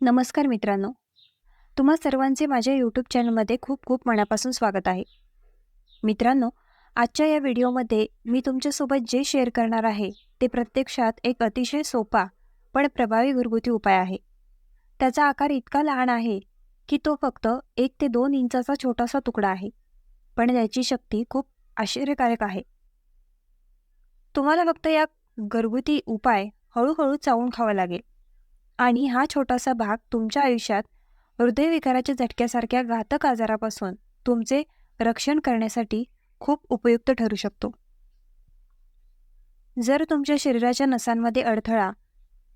नमस्कार मित्रांनो. तुम्हा सर्वांचे माझ्या यूट्यूब चॅनलमध्ये खूप खूप मनापासून स्वागत आहे. मित्रांनो आजच्या या व्हिडिओमध्ये मी तुमच्यासोबत जे शेअर करणार आहे ते प्रत्यक्षात एक अतिशय सोपा पण प्रभावी घरगुती उपाय आहे. त्याचा आकार इतका लहान आहे की तो फक्त एक ते दोन इंचाचा छोटासा तुकडा आहे पण त्याची शक्ती खूप आश्चर्यकारक आहे. तुम्हाला फक्त या घरगुती उपाय हळूहळू चावून खावा लागेल. आणि हा छोटासा भाग तुमच्या आयुष्यात हृदयविकाराच्या झटक्यासारख्या घातक आजारापासून तुमचे रक्षण करण्यासाठी खूप उपयुक्त ठरू शकतो. जर तुमच्या शरीराच्या नसांमध्ये अडथळा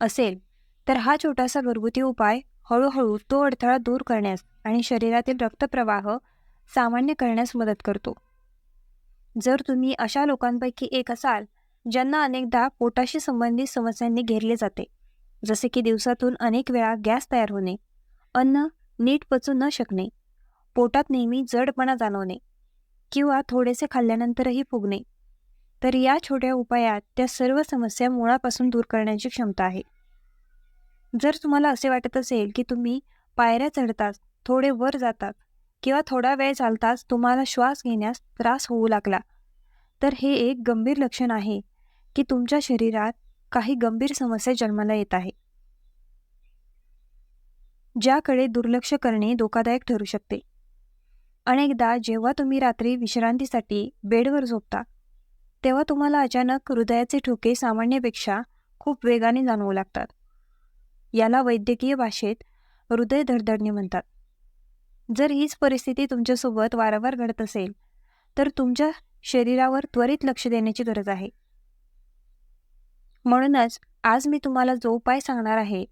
असेल तर हा छोटासा घरगुती उपाय हळूहळू तो अडथळा दूर करण्यास आणि शरीरातील रक्तप्रवाह सामान्य करण्यास मदत करतो. जर तुम्ही अशा लोकांपैकी एक असाल ज्यांना अनेकदा पोटाशी संबंधित समस्यांनी घेरले जाते जसे की दिवसातून अनेक वेळा गॅस तयार होणे अन्न नीट पचू न शकणे पोटात नेहमी जडपणा जाणवणे किंवा थोडेसे खाल्ल्यानंतरही फुगणे तर या छोट्या उपायात त्या सर्व समस्या मुळापासून दूर करण्याची क्षमता आहे. जर तुम्हाला असे वाटत असेल की तुम्ही पायऱ्या चढताच थोडे वर जातात किंवा थोडा वेळ चालताच तुम्हाला श्वास घेण्यास त्रास होऊ लागला तर हे एक गंभीर लक्षण आहे की तुमच्या शरीरात काही गंभीर समस्या जन्माला येत आहे. ज्याकडे दुर्लक्ष करणे धोकादायक ठरू शकते. अनेकदा जेव्हा तुम्ही रात्री विश्रांतीसाठी बेडवर झोपता तेव्हा तुम्हाला अचानक हृदयाचे ठोके सामान्यपेक्षा खूप वेगाने जाणवू लागतात. याला वैद्यकीय भाषेत हृदय धडधडणे म्हणतात. जर हीच परिस्थिती तुमच्यासोबत वारंवार घडत असेल तर तुमच्या शरीरावर त्वरित लक्ष देण्याची गरज आहे. म्हणूनच आज मी तुम्हाला जो उपाय सांगणार आहे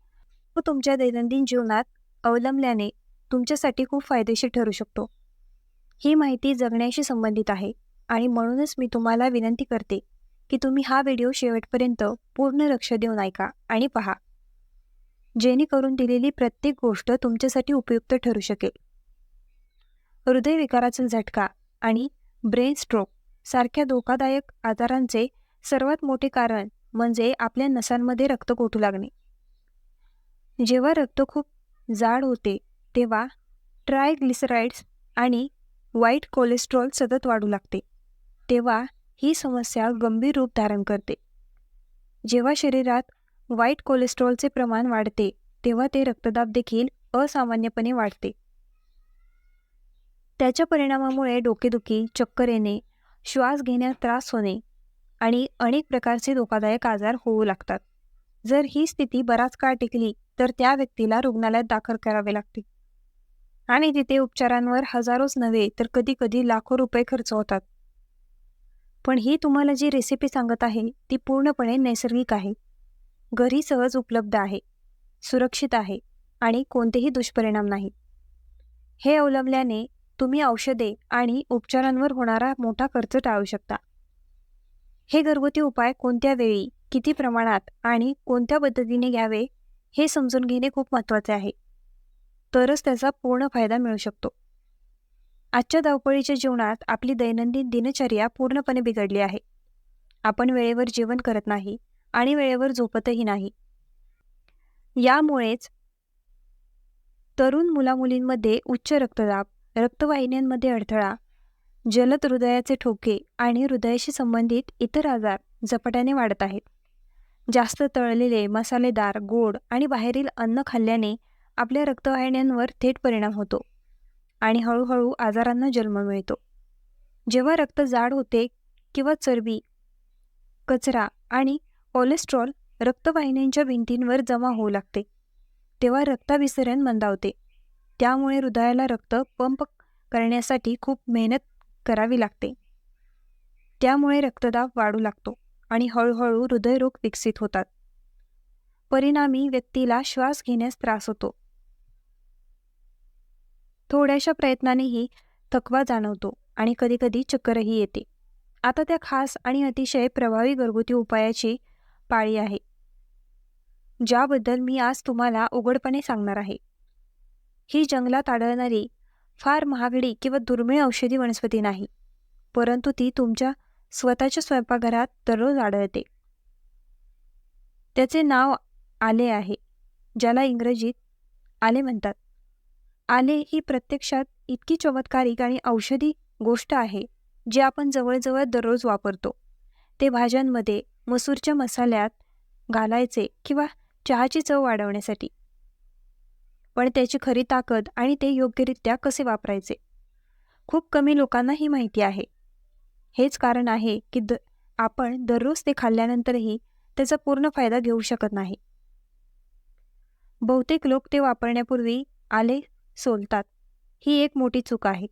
तो तुमच्या दैनंदिन जीवनात अवलंबल्याने तुमच्यासाठी खूप फायदेशीर ठरू शकतो. ही माहिती जगण्याशी संबंधित आहे आणि म्हणूनच मी तुम्हाला विनंती करते की तुम्ही हा व्हिडिओ शेवटपर्यंत पूर्ण लक्ष देऊन ऐका आणि पहा. जेणेकरून दिलेली प्रत्येक गोष्ट तुमच्यासाठी उपयुक्त ठरू शकेल. हृदयविकाराचा झटका आणि ब्रेन स्ट्रोक सारख्या धोकादायक आजारांचे सर्वात मोठे कारण म्हणजे आपल्या नसांमध्ये रक्त गोठू लागणे. जेव्हा रक्त खूप जाड होते तेव्हा ट्रायग्लिसराइड्स आणि वाईट कोलेस्ट्रॉल सतत वाढू लागते. तेव्हा ही समस्या गंभीर रूप धारण करते. जेव्हा शरीरात वाईट कोलेस्ट्रॉलचे प्रमाण वाढते तेव्हा ते रक्तदाब देखील असामान्यपणे वाढते. त्याच्या परिणामामुळे डोकेदुखी चक्कर येणे श्वास घेण्यास त्रास होणे आणि अनेक प्रकारचे धोकादायक आजार होऊ लागतात. जर ही स्थिती बराच काळ टिकली तर त्या व्यक्तीला रुग्णालयात दाखल करावे लागते. आणि तिथे उपचारांवर हजारोच नव्हे तर कधी कधी लाखो रुपये खर्च होतात. पण ही तुम्हाला जी रेसिपी सांगत आहे ती पूर्णपणे नैसर्गिक आहे. घरी सहज उपलब्ध आहे सुरक्षित आहे आणि कोणतेही दुष्परिणाम नाही. हे अवलंबल्याने तुम्ही औषधे आणि उपचारांवर होणारा मोठा खर्च टाळू शकता. हे घरगुती उपाय कोणत्या वेळी किती प्रमाणात आणि कोणत्या पद्धतीने घ्यावे हे समजून घेणे खूप महत्त्वाचे आहे. तरच त्याचा पूर्ण फायदा मिळू शकतो. आजच्या धावपळीच्या जीवनात आपली दैनंदिन दिनचर्या पूर्णपणे बिघडली आहे. आपण वेळेवर जेवण करत नाही आणि वेळेवर झोपतही नाही. यामुळेच तरुण मुलामुलींमध्ये उच्च रक्तदाब रक्तवाहिन्यांमध्ये अडथळा जलद हृदयाचे ठोके आणि हृदयाशी संबंधित इतर आजार झपाट्याने वाढत आहेत. जास्त तळलेले मसालेदार गोड आणि बाहेरील अन्न खाल्ल्याने आपल्या रक्तवाहिन्यांवर थेट परिणाम होतो आणि हळूहळू आजारांना जन्म मिळतो. जेव्हा रक्त जाड होते किंवा चरबी कचरा आणि कोलेस्ट्रॉल रक्तवाहिन्यांच्या भिंतींवर जमा होऊ लागते तेव्हा रक्ताभिसरण मंदावते. त्यामुळे हृदयाला रक्त पंप करण्यासाठी खूप मेहनत करावी लागते. त्यामुळे रक्तदाब वाढू लागतो आणि हळूहळू हृदयरोग विकसित होतात. परिणामी व्यक्तीला श्वास घेण्यास त्रास होतो. थोड्याशा प्रयत्नानेही थकवा जाणवतो आणि कधीकधी चक्करही येते. आता त्या खास आणि अतिशय प्रभावी घरगुती उपायाची पाळी आहे. ज्याबद्दल मी आज तुम्हाला उघडपणे सांगणार आहे. ही जंगलात आढळणारी फार महागडी किंवा दुर्मिळ औषधी वनस्पती नाही परंतु ती तुमच्या स्वतःच्या स्वयंपाकघरात दररोज आढळते. त्याचे नाव आले आहे ज्याला इंग्रजीत आले म्हणतात. आले ही प्रत्यक्षात इतकी चमत्कारिक आणि औषधी गोष्ट आहे जी आपण जवळजवळ दररोज वापरतो. ते भाज्यांमध्ये मसूरच्या मसाल्यात घालायचे किंवा चहाची चव वाढवण्यासाठी. पण त्याची खरी ताकद आणि ते योग्यरित्या कसे वापरायचे? खूप कमी लोकांना ही माहिती आहे. हेच कारण आहे की द आपण दररोज ते खाल्ल्यानंतरही त्याचा पूर्ण फायदा घेऊ शकत नाही. बहुतेक लोक ते वापरण्यापूर्वी आले सोलतात. ही एक मोठी चूक आहे.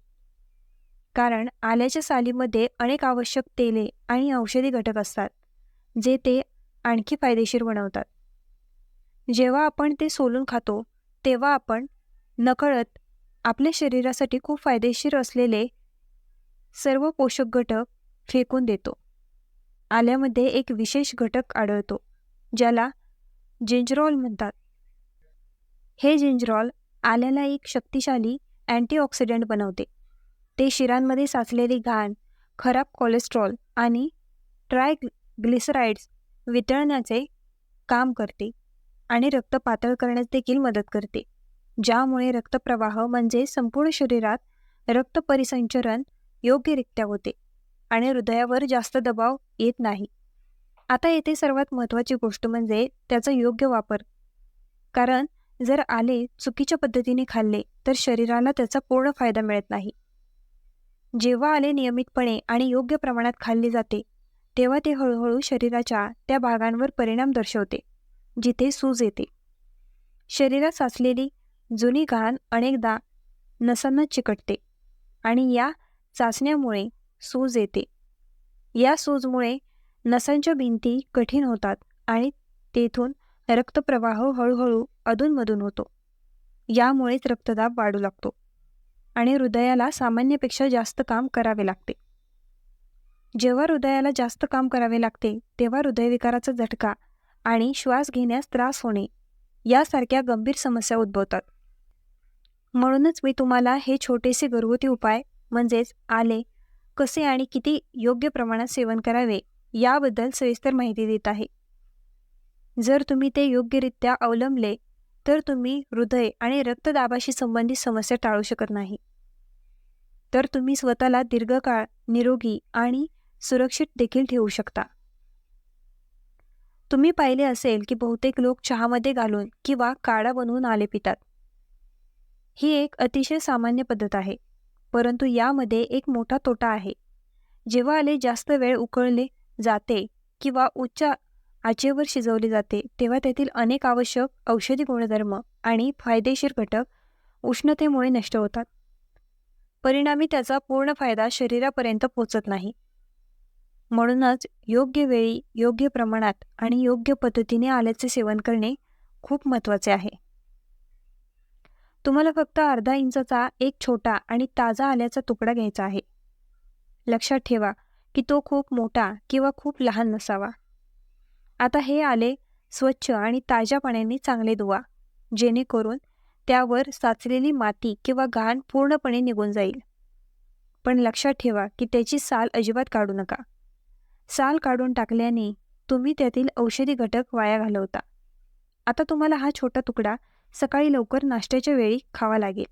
कारण आल्याच्या सालीमध्ये अनेक आवश्यक तेले आणि औषधी घटक असतात जे ते आणखी फायदेशीर बनवतात. जेव्हा आपण ते सोलून खातो तेव्हा आपण नकळत आपल्या शरीरासाठी खूप फायदेशीर असलेले सर्व पोषक घटक फेकून देतो. आल्यामध्ये एक विशेष घटक आढळतो ज्याला जिंजरॉल म्हणतात. हे जिंजरॉल आल्याला एक शक्तिशाली अँटीऑक्सिडंट बनवते. ते शिरांमध्ये साचलेली घाण खराब कोलेस्ट्रॉल आणि ट्रायग्लिसराइड्स वितळण्याचे काम करते. आणि रक्त पातळ करण्यास देखील मदत करते. ज्यामुळे रक्तप्रवाह म्हणजे संपूर्ण शरीरात रक्त परिसंचरण योग्यरित्या होते आणि हृदयावर जास्त दबाव येत नाही. आता येथे सर्वात महत्त्वाची गोष्ट म्हणजे त्याचा योग्य वापर. कारण जर आले चुकीच्या पद्धतीने खाल्ले तर शरीराला त्याचा पूर्ण फायदा मिळत नाही. जेव्हा आले नियमितपणे आणि योग्य प्रमाणात खाल्ले जाते तेव्हा ते हळूहळू शरीराच्या त्या भागांवर परिणाम दर्शवते. जिथे सूज येते. शरीरात साचलेली जुनी घाण अनेकदा नसांना चिकटते आणि या चाचण्यामुळे सूज येते. या सूजमुळे नसांच्या भिंती कठीण होतात आणि तेथून रक्तप्रवाह हळूहळू अधूनमधून होतो. यामुळेच रक्तदाब वाढू लागतो आणि हृदयाला सामान्यपेक्षा जास्त काम करावे लागते. जेव्हा हृदयाला जास्त काम करावे लागते तेव्हा हृदयविकाराचा झटका आणि श्वास घेण्यास त्रास होणे यासारख्या गंभीर समस्या उद्भवतात. म्हणूनच मी तुम्हाला हे छोटेसे घरगुती उपाय म्हणजेच आले कसे आणि किती योग्य प्रमाणात सेवन करावे याबद्दल सविस्तर माहिती देत आहे. जर तुम्ही ते योग्यरित्या अवलंबले तर तुम्ही हृदय आणि रक्तदाबाशी संबंधित समस्या टाळू शकत नाही. तर तुम्ही स्वतःला दीर्घकाळ निरोगी आणि सुरक्षित देखील ठेवू शकता. तुम्ही पाहिले असेल की बहुतेक लोक चहामध्ये घालून किंवा काढा बनवून आले पितात. ही एक अतिशय सामान्य पद्धत आहे परंतु यामध्ये एक मोठा तोटा आहे. जेव्हा आले जास्त वेळ उकळले जाते किंवा उच्च आचेवर शिजवले जाते तेव्हा त्यातील अनेक आवश्यक औषधी गुणधर्म आणि फायदेशीर घटक उष्णतेमुळे नष्ट होतात. परिणामी त्याचा पूर्ण फायदा शरीरापर्यंत पोचत नाही. म्हणूनच योग्य वेळी योग्य प्रमाणात आणि योग्य पद्धतीने आल्याचे सेवन करणे खूप महत्त्वाचे आहे. तुम्हाला फक्त अर्धा इंचाचा एक छोटा आणि ताजा आल्याचा तुकडा घ्यायचा आहे. लक्षात ठेवा की तो खूप मोठा किंवा खूप लहान नसावा. आता हे आले स्वच्छ आणि ताज्या पाण्याने चांगले धुवा जेणेकरून त्यावर साचलेली माती किंवा घाण पूर्णपणे निघून जाईल. पण लक्षात ठेवा की त्याची साल अजिबात काढू नका. साल काढून टाकल्याने तुम्ही त्यातील औषधी घटक वाया घालवता. आता तुम्हाला हा छोटा तुकडा सकाळी लवकर नाश्त्याच्या वेळी खावा लागेल.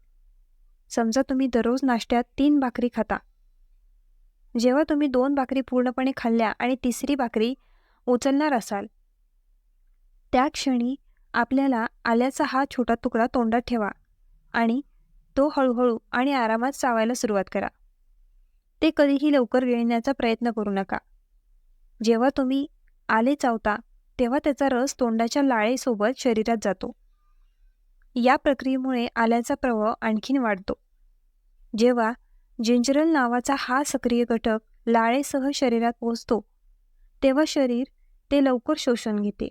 समजा तुम्ही दररोज नाश्त्यात तीन भाकरी खाता. जेव्हा तुम्ही दोन भाकरी पूर्णपणे खाल्ल्या आणि तिसरी भाकरी उचलणार असाल त्या क्षणी आपल्याला आल्याचा हा छोटा तुकडा तोंडात ठेवा आणि तो हळूहळू आणि आरामात चावायला सुरुवात करा. ते कधीही लवकर गिळण्याचा प्रयत्न करू नका. जेव्हा तुम्ही आले चावता तेव्हा त्याचा रस तोंडाच्या लाळेसोबत शरीरात जातो. या प्रक्रियेमुळे आल्याचा प्रभाव आणखीन वाढतो. जेव्हा जिंजरल नावाचा हा सक्रिय घटक लाळेसह शरीरात पोचतो तेव्हा शरीर ते लवकर शोषण घेते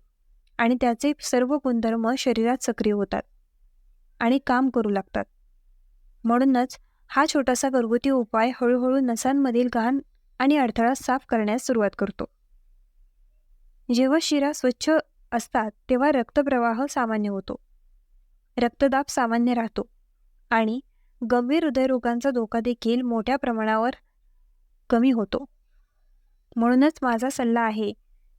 आणि त्याचे सर्व गुणधर्म शरीरात सक्रिय होतात आणि काम करू लागतात. म्हणूनच हा छोटासा घरगुती उपाय हळूहळू नसांमधील घाण आणि अडथळा साफ करण्यास सुरुवात करतो. जेव्हा शिरा स्वच्छ असतात तेव्हा रक्तप्रवाह सामान्य होतो. रक्तदाब सामान्य राहतो आणि गंभीर हृदयरोगांचा धोका देखील मोठ्या प्रमाणावर कमी होतो. म्हणूनच माझा सल्ला आहे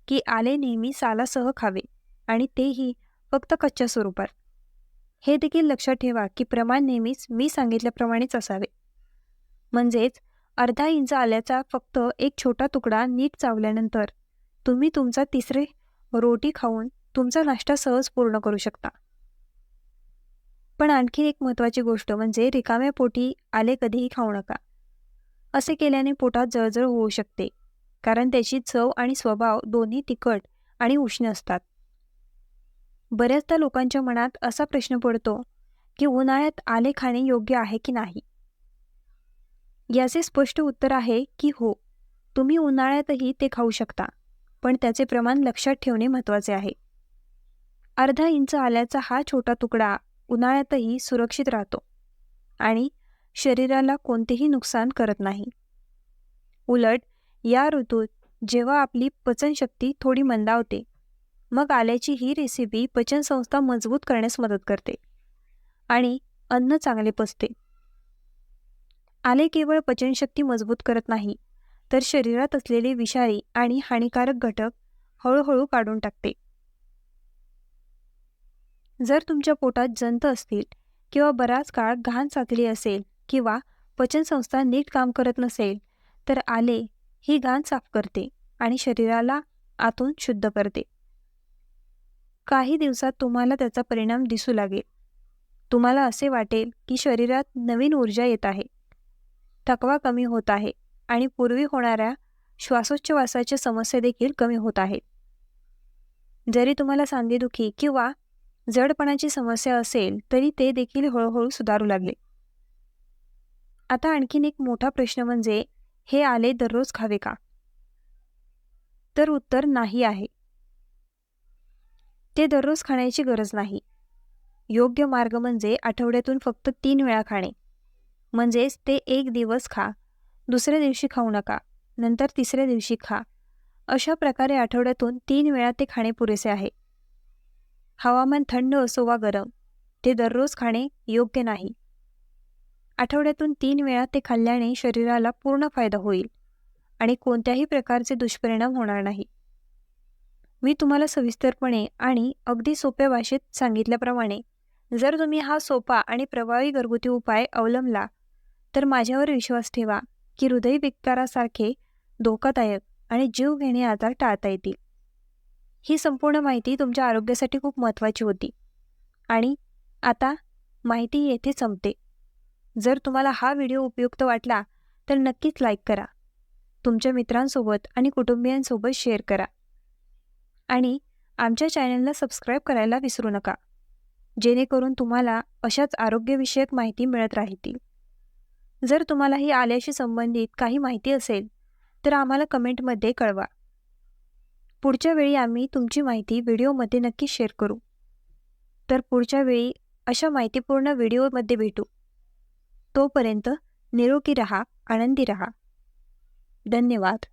की आले नेहमी सालासह खावे आणि तेही फक्त कच्च्या स्वरूपात. हे देखील लक्षात ठेवा की प्रमाण नेहमीच मी सांगितल्याप्रमाणेच असावे. म्हणजेच अर्धा इंच आल्याचा फक्त एक छोटा तुकडा नीट चावल्यानंतर तुम्ही तुमचा तिसरे रोटी खाऊन तुमचा नाश्ता सहज पूर्ण करू शकता. पण आणखी एक महत्त्वाची गोष्ट म्हणजे रिकाम्या पोटी आले कधीही खाऊ नका. असे केल्याने पोटात जळजळ होऊ शकते कारण त्याची चव आणि स्वभाव दोन्ही तिखट आणि उष्ण असतात. बऱ्याचदा लोकांच्या मनात असा प्रश्न पडतो की उन्हाळ्यात आले खाणे योग्य आहे की नाही? याचे स्पष्ट उत्तर आहे की हो तुम्ही उन्हाळ्यातही ते खाऊ शकता पण त्याचे प्रमाण लक्षात ठेवणे महत्त्वाचे आहे. अर्धा इंच आल्याचा हा छोटा तुकडा उन्हाळ्यातही सुरक्षित राहतो आणि शरीराला कोणतेही नुकसान करत नाही. उलट या ऋतूत जेव्हा आपली पचनशक्ती थोडी मंदावते मग आल्याची ही रेसिपी पचनसंस्था मजबूत करण्यास मदत करते आणि अन्न चांगले पचते. आले केवळ पचनशक्ती मजबूत करत नाही तर शरीरात असलेले विषारी आणि हानिकारक घटक हळूहळू काढून टाकते. जर तुमच्या पोटात जंत असतील किंवा बराच काळ घाण साचली असेल किंवा पचनसंस्था नीट काम करत नसेल तर आले ही घाण साफ करते आणि शरीराला आतून शुद्ध करते. काही दिवसात तुम्हाला त्याचा परिणाम दिसू लागेल. तुम्हाला असे वाटेल की शरीरात नवीन ऊर्जा येत आहे. थकवा कमी होत आहे आणि पूर्वी होणाऱ्या श्वासोच्छवासाच्या समस्या देखील कमी होत आहेत. जरी तुम्हाला सांधेदुखी किंवा जडपणाची समस्या असेल तरी ते देखील हळूहळू सुधारू लागले. आता आणखीन एक मोठा प्रश्न म्हणजे हे आले दररोज खावे का? तर उत्तर नाही आहे. ते दररोज खाण्याची गरज नाही. योग्य मार्ग म्हणजे आठवड्यातून फक्त तीन वेळा खाणे. म्हणजेच ते एक दिवस खा. दुसऱ्या दिवशी खाऊ नका. नंतर तिसऱ्या दिवशी खा. अशा प्रकारे आठवड्यातून तीन वेळा ते खाणे पुरेसे आहे. हवामान थंड असो वा गरम ते दररोज खाणे योग्य नाही. आठवड्यातून तीन वेळा ते खाल्ल्याने शरीराला पूर्ण फायदा होईल आणि कोणत्याही प्रकारचे दुष्परिणाम होणार नाही. मी तुम्हाला सविस्तरपणे आणि अगदी सोप्या भाषेत सांगितल्याप्रमाणे जर तुम्ही हा सोपा आणि प्रभावी घरगुती उपाय अवलंबला तर माझ्यावर विश्वास ठेवा की हृदयविकारासारखे धोकादायक आणि जीव घेणे आजार टाळता येतील. ही संपूर्ण माहिती तुमच्या आरोग्यासाठी खूप महत्त्वाची होती. आणि आता माहिती येथे संपते. जर तुम्हाला हा व्हिडिओ उपयुक्त वाटला तर नक्कीच लाईक करा. तुमच्या मित्रांसोबत आणि कुटुंबियांसोबत शेअर करा. आणि आमच्या चॅनलला सबस्क्राईब करायला विसरू नका. जेणेकरून तुम्हाला अशाच आरोग्यविषयक माहिती मिळत राहतील. जर तुम्हालाही आल्याशी संबंधित काही माहिती असेल तर आम्हाला कमेंटमध्ये कळवा. पुढच्या वेळी आम्ही तुमची माहिती व्हिडिओमध्ये नक्की शेअर करू. तर पुढच्या वेळी अशा माहितीपूर्ण व्हिडिओमध्ये भेटू. तोपर्यंत निरोगी रहा आनंदी रहा. धन्यवाद.